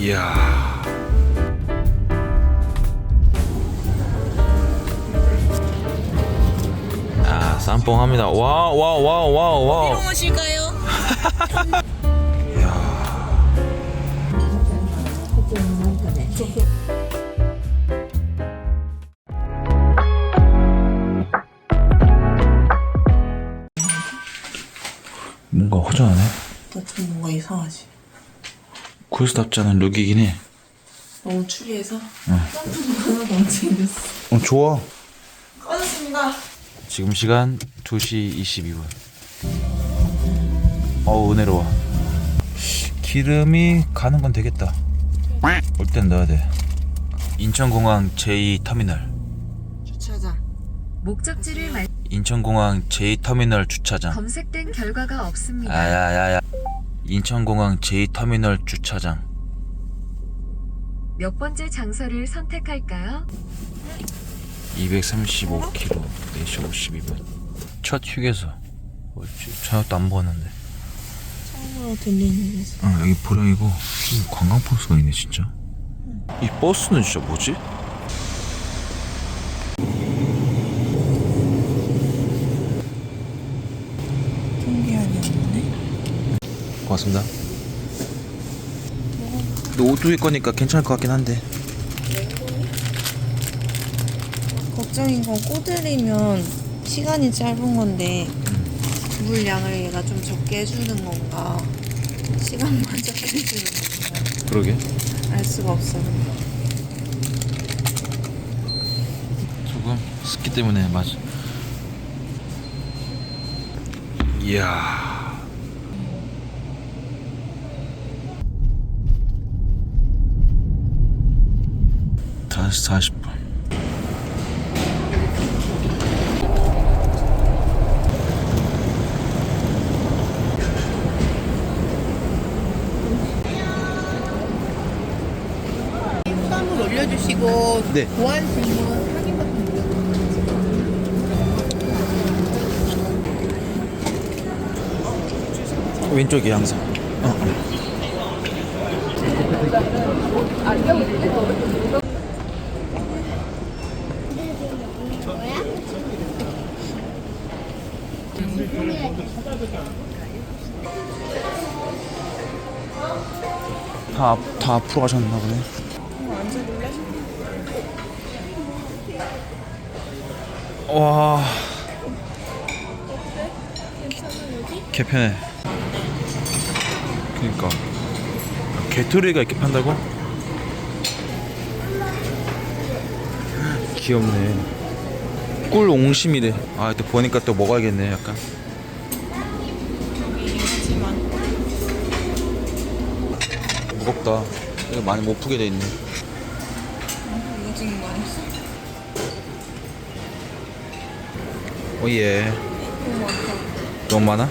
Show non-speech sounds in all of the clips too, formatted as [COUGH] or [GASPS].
이야. 아, 쌈뽕합니다. 와, 와, 와, 와, 와. 무엇일까요? 뭔가 허전하네. 좀 뭔가 이상하지. 구스답지 않은 룩이긴 해. 너무 추리해서 점프도 하나도 안 챙겼어. 어, 좋아. 꺼졌습니다. 지금 시간 2시 22분. 어우, 은혜로워. 기름이 가는 건 되겠다. 올 땐 넣어야 돼. 인천공항 제2터미널. 주차장. 목적지를 말 인천공항 제2터미널 주차장. 검색된 결과가 없습니다. 아야야야. 인천공항 제2터미널 주차장. 몇 번째 장소를 선택할까요? 235km 4시 52분. 첫 휴게소. 뭐지? 저녁도 안 먹었는데. 처음으로 들리는 데서. 아 여기 보령이고 이 관광 버스가 있네 진짜. 이 버스는 진짜 뭐지? 통계안이 없네. 근데 오두에 거니까 괜찮을 것 같긴 한데. 걱정인 건 꼬들이면 시간이 짧은 건데 물량을 얘가 좀 적게 해주는 건가 시간만 [LAUGHS] 적게 해주는 건가 그러게. 알 수가 없어. 조금 습기 때문에 맞아. 이야. 다시 40분. 수담을 올려주시고 네. 보안 확인 왼쪽이 항상. 어. 다, 앞- 다 앞으로 가셨나 보네. 와. 개편해. 그니까 개토리가 이렇게 판다고? [GASPS] 귀엽네 꿀 옹심이래 아 또 보니까 또 먹어야겠네 약간. 무겁다. 이거 많이 못 푸게 돼 있네. 이거 찍는 거 아니었어? 오예 너무 많아?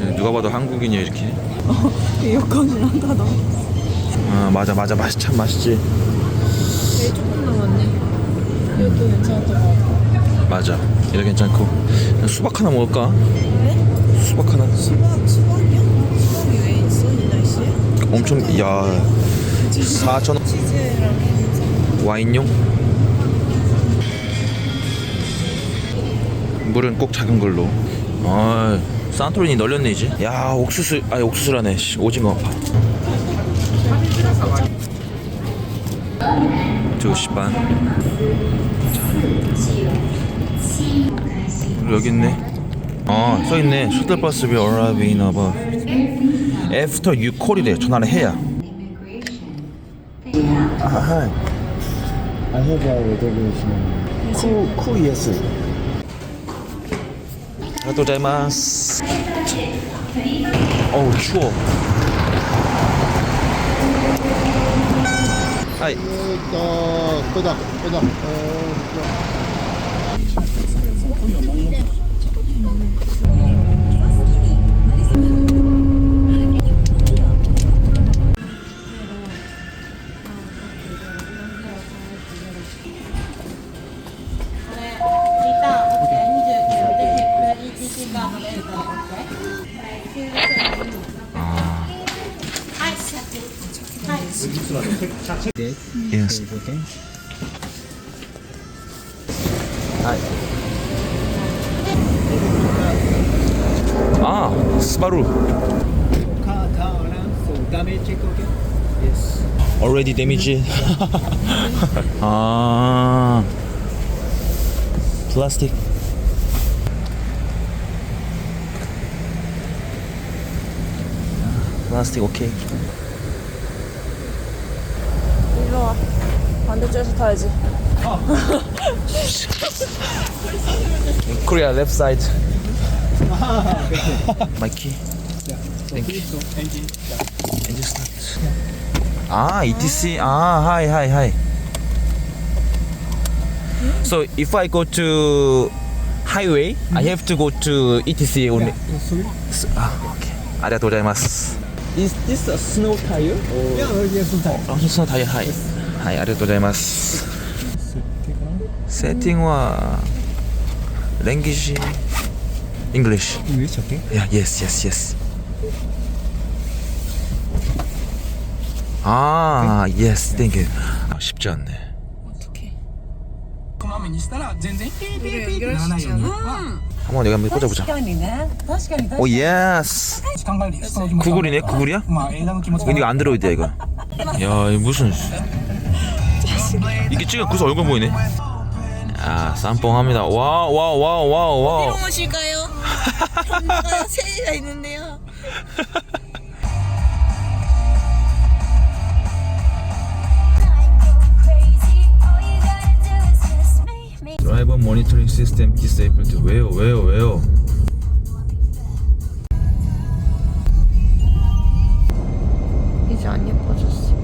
예, 누가 봐도 한국인이야 이렇게 여권이랑 다 넣어. 아 맞아 맞아 맛이 참 맛있지 제일 조금 남았네. 이것도 괜찮았던 것 같아. 맞아 이거 괜찮고 그냥 수박 하나 먹을까? 왜? 수박 하나 수박, 수박이요? 수박이 왜 있어, 이 날씨에? 엄청 야 4,000원 치즈랑 햄 와인용 물은 꼭 작은 걸로 아 산토리니 널렸네 이제 야 옥수수 아니 옥수수라네 씨, 오징어 두 시반 자. 여기 있네 아 써있네 셔틀버스 in about after you call이래 전화를 해야 아하 I have a reservation. Cool, cool, yes. 아리가토자이마스 어우 추워 하이 어, 끄다, 끄다. 어, okay. 하이 아 스바루 Car, car alarm, so damage check, okay? Yes. already damaged 아 플라스틱 플라스틱 오케이 일로 와 반대쪽에서 타야지 Korea left side my key Thank you. So, engine. Engine start. 아, ETC. 아, hi, hi, hi. So if I go to highway, I have to go to ETC only. Sorry? S- 아, 오케이. 아리가토 고자이마스. Is this a snow tire? Or? Yeah, uh, yes, snow tire. はいありがとうございますセッティングはレンギシ English English okay yeah yes yes yes 아 yes thank you 아, 쉽지 않네 어떡해 우리 연결 시장 한번 여기 한번 꽂아보자 오 예스 구글이네 구글이야? 근데 이거 안드로이드야 이거 야이 무슨 이게 찍어 그서 얼굴 보이네. 아, 쌈뽕합니다. 와, 와, 와, 와, 와. 무엇일까요? 변화가 세 개가 있는데요 드라이버 모니터링 시스템 디세이블드. 왜요, 왜요, 왜요? 이제 안 예뻐졌어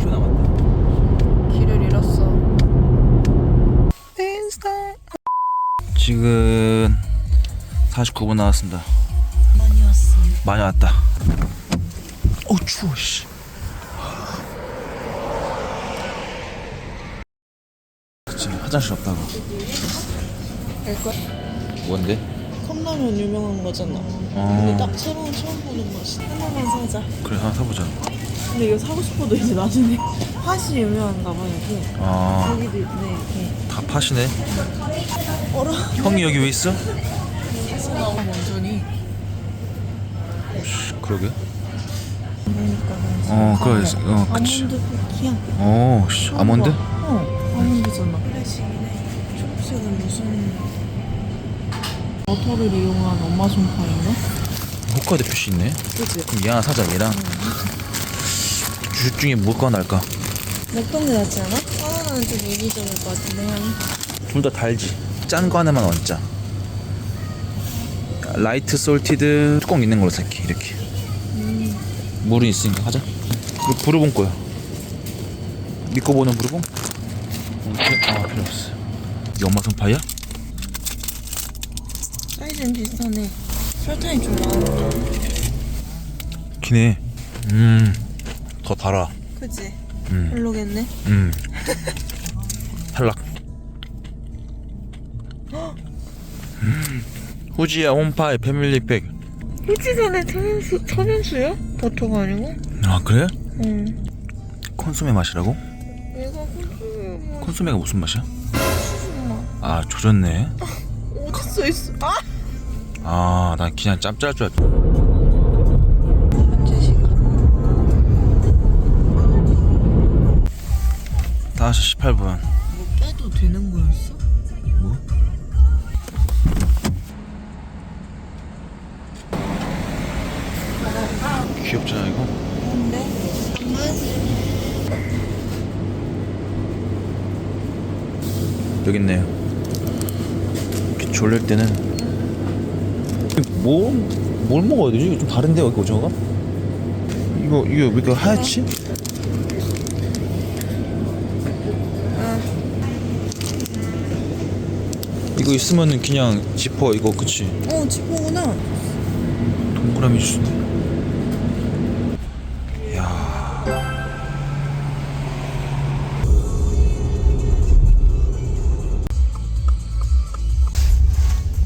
1초 남았네. 길을 잃었어 지금 49분 나왔습니다. 많이 왔어 많이 왔다. 어 추워 씨. 그치 화장실 없다고. 알걸? 뭔데? 컵라면 유명한 거잖아 어딱 새로운 처음 보는 맛이 하나만 사자 그래 하나 사보자. 근데 이거 사고 싶어도 이제 나중에 [LAUGHS] 팥이 유명한가 봐 여기 아다 여기도 있네 이렇게 파시네. 어라 형이 여기 왜 있어? 여기서 나온 원전이 씨, 그러게. 그러니까 어 그래 어 그치. 아몬드 쿠키야 어 씨, 아몬드? 어 아몬드잖아 클래식이네 초록색은 무슨 버터를 이용한 엄마 손파인가? 호카이도 표시 있네. 그치? 그럼 얘 하나 사자 얘랑. 주식 중에 뭐가 날까? 어떤 게 낫지 않아? 하나는 좀 이기적일 것 같은데 향이 둘 다 달지. 짠 거 하나만 얹자. 라이트 솔티드 뚜껑 있는 걸로 살게 이렇게. 물은 있으니까 하자. 이거 부르봉 거야. 믿고 보는 부르봉? 어, 필요- 아 필요 없어. 이 엄마 손파이야? 사이즈는 비슷하네 설탕이 좀 많아 기네. 음. 더 달아. 그치? 음. 별로겠네 음. 탈락. [GASPS] 음. 후지야 홈파이 패밀리팩 후지산의 천연수, 천연수야? 버터가 아니고? 아 그래? 응. 콘소메 맛이라고? 얘가 후지, 콘소메가 무슨 맛이야? 맛. 아 조졌네 어디 써 있어? 아! 아난 그냥 짭짤 줄 알았지 5시 18분 뭐 빼도 되는 거였어? 뭐? 귀엽잖아 이거 여기 있네요 이렇게 졸릴 때는 뭐, 뭘 먹어야 되지? 좀 다른데 여기 오징어가? 이거 이거 왜 이렇게 하얗지? 이거 있으면은 그냥 지퍼 이거 그치? 어, 지퍼구나. 동그라미 주스네 이야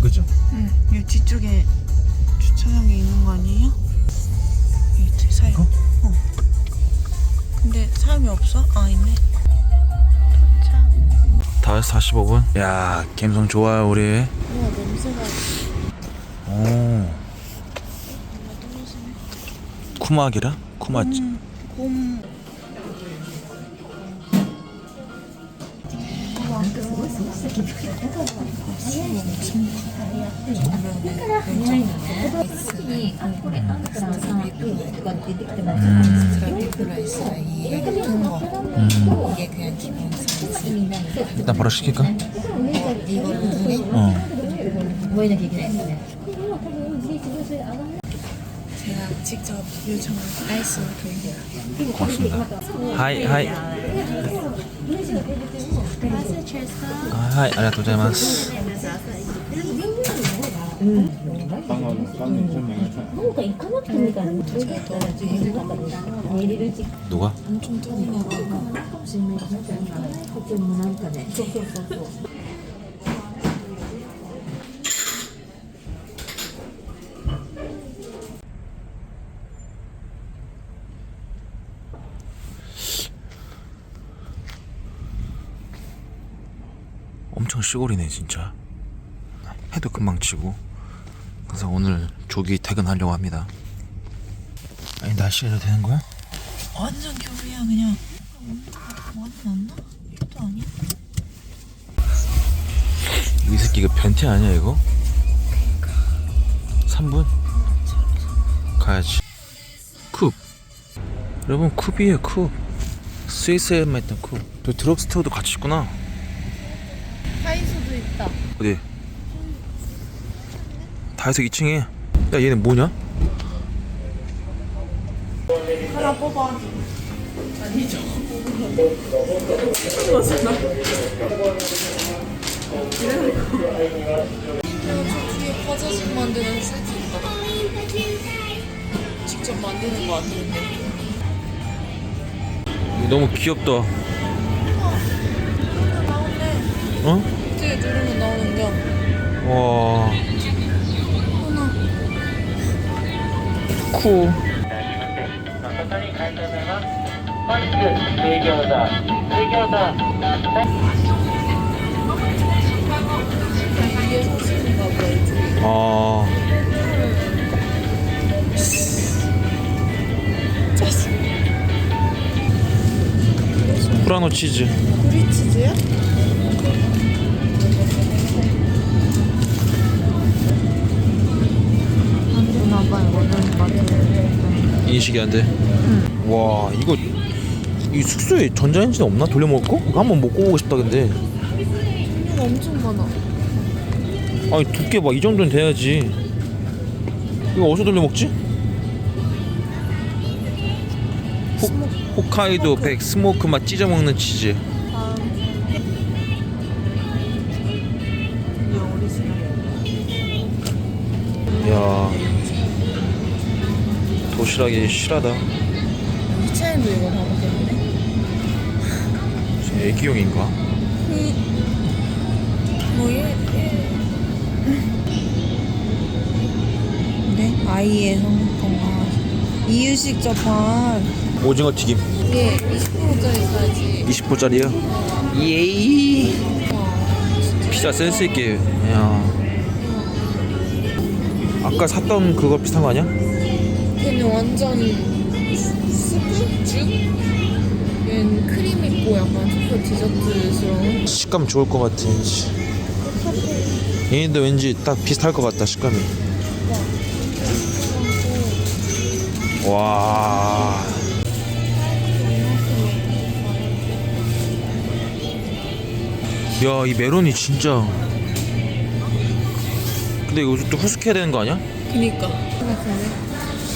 그죠? 응. 이 뒤쪽에 주차장이 있는 거 아니에요? 사요. 어? 어. 근데 사람이 없어? 아, 있네. 도착. 5시 45분 야 감성 좋아요 우리 우와, 냄새가. 오 쿠마기라? 쿠마찌 음, 곰. 스 일단 바로 시킬까? 이걸로 두 개? 어 제가 직접 요청한 아이스 드링크. 고맙습니다 하이 하이 아, 하이 아리가또 고자이마스 누가? 엄청 시골이네 진짜 해도 금방 치고 그래서 오늘 조기 퇴근하려고 합니다 아니 날씨가 되는 거야? 완전 겨울이야 그냥. 많이 났나? 이것도 아니야? 이 새끼 이거 변태 아니야 이거? 3분? 가야지 쿱 여러분 쿱이에요 쿱 스위스에만 있던 쿱 저 드럭스토어도 같이 있구나 다이소도 있다. 어디? 다이소 2층에 야 얘는 뭐냐? 하나 뽑아. 뒤에 과자집 만드는 세트 있다. 직접 만드는 거 같은데. 너무 귀엽다 나오네. 어? 뒤에 누르면 나오는 겨. 와 쿠. 아. 프라노 치즈. 우리 치즈야? 안 되나봐 이거는 맞아. 인식이 안 돼. 와 이거 이 숙소에 전자레인지 없나? 돌려 먹을 거? 이거 한번 먹고 오고 싶다 근데. 이거 엄청 많아. 아니 두께 봐이 정도는 돼야지. 이거 어디서 돌려 먹지? 호, 홋카이도 백 스모크 맛 찢어 먹는 치즈. 아. 이야 도시락이 실하다. 위차에도 이거 다 먹겠는데? 무슨 애기용인가? 뭐 일, 일. 네 아이의 건강 이유식 저판 오징어 튀김 이게 20%짜리 사야지 20불짜리요? 예이 피자 센스 있게 야 아까 샀던 그거 비슷한 거 아니야? 걔는 완전 스프? 죽? 얘는 크림 있고 약간 초코 디저트스러운 식감 좋을 것 같아 왠지 얘네도 왠지 딱 비슷할 것 같다 식감이 와 야, 이 메론이 진짜. 근데 이거 또 후숙해야 되는 거 아니야? 그니까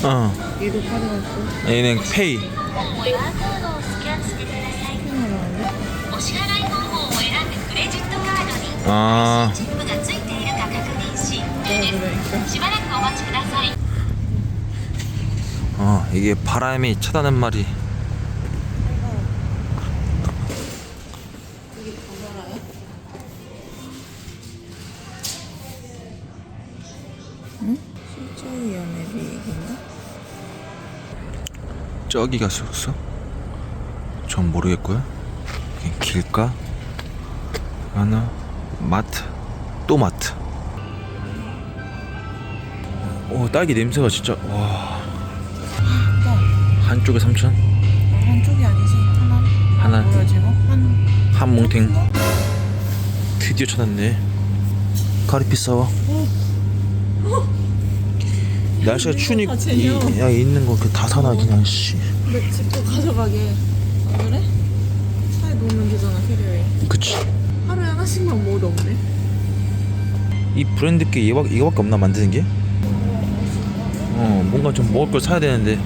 어. 얘도 카드 얘는 페이. 아. 네, 어, 이게 바람이 차다는 말이 저기가 숙소? 전 모르겠고요. 길가? 하나, 마트, 또 마트. 오, 딸기 냄새가 진짜 와. 한쪽에 3천, 한쪽이 아니지 하나 하나, 보여지고 한한 뭉탱. 드디어 찾았네. 카리피 사와. 날씨가 추우니까 이, 야 있는 거다 사나 그냥 씨. 근데 집도 가져가게. 안 그래? 차에 놓으면 되잖아 캐리어에 그치. 하루에 하나씩만 먹어도 없네. 이 브랜드 게 이거, 이거밖에 없나 만드는 게? 어 뭔가 좀 먹을 걸 사야 되는데.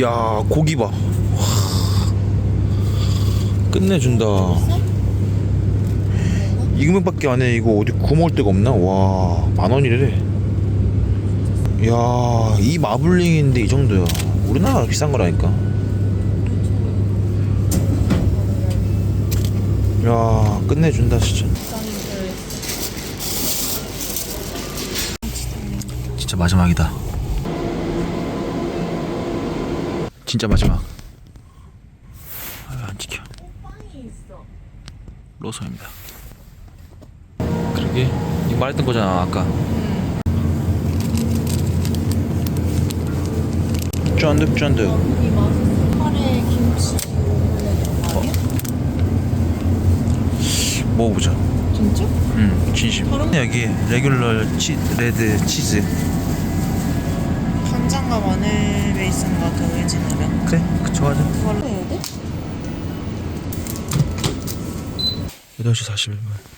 야 고기 봐. 와, 끝내준다. 이 금액밖에 안 해. 이거 어디 구워 먹을 데가 없나? 와 만 원이래 야 이 마블링인데 이 정도야 우리나라 비싼 거라니까 야 끝내준다 진짜 진짜 마지막이다. 진짜 마지막. 아, 안 지켜. 로선입니다. 그러게 이거 말했던 거잖아 아까. 쫀득쫀득. 이 맛있어 카레 김치? 먹어보자. 진짜? 응, 진심. 다른- 여기 레귤러 치 레드 치즈. 간장과 마늘 베이스인가 더해지느면 그래, 그 좋아하자. 그걸로 해야 돼? 8시 41분.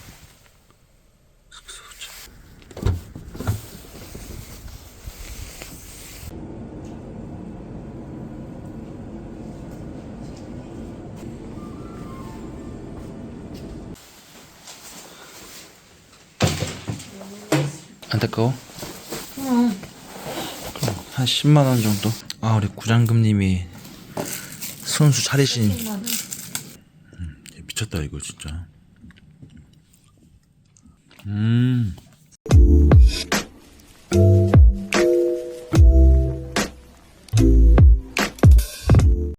안타까워? 그럼 한 10만 원 정도? 아 우리 구장금님이 선수 차리신 미쳤다 이거 진짜. 음.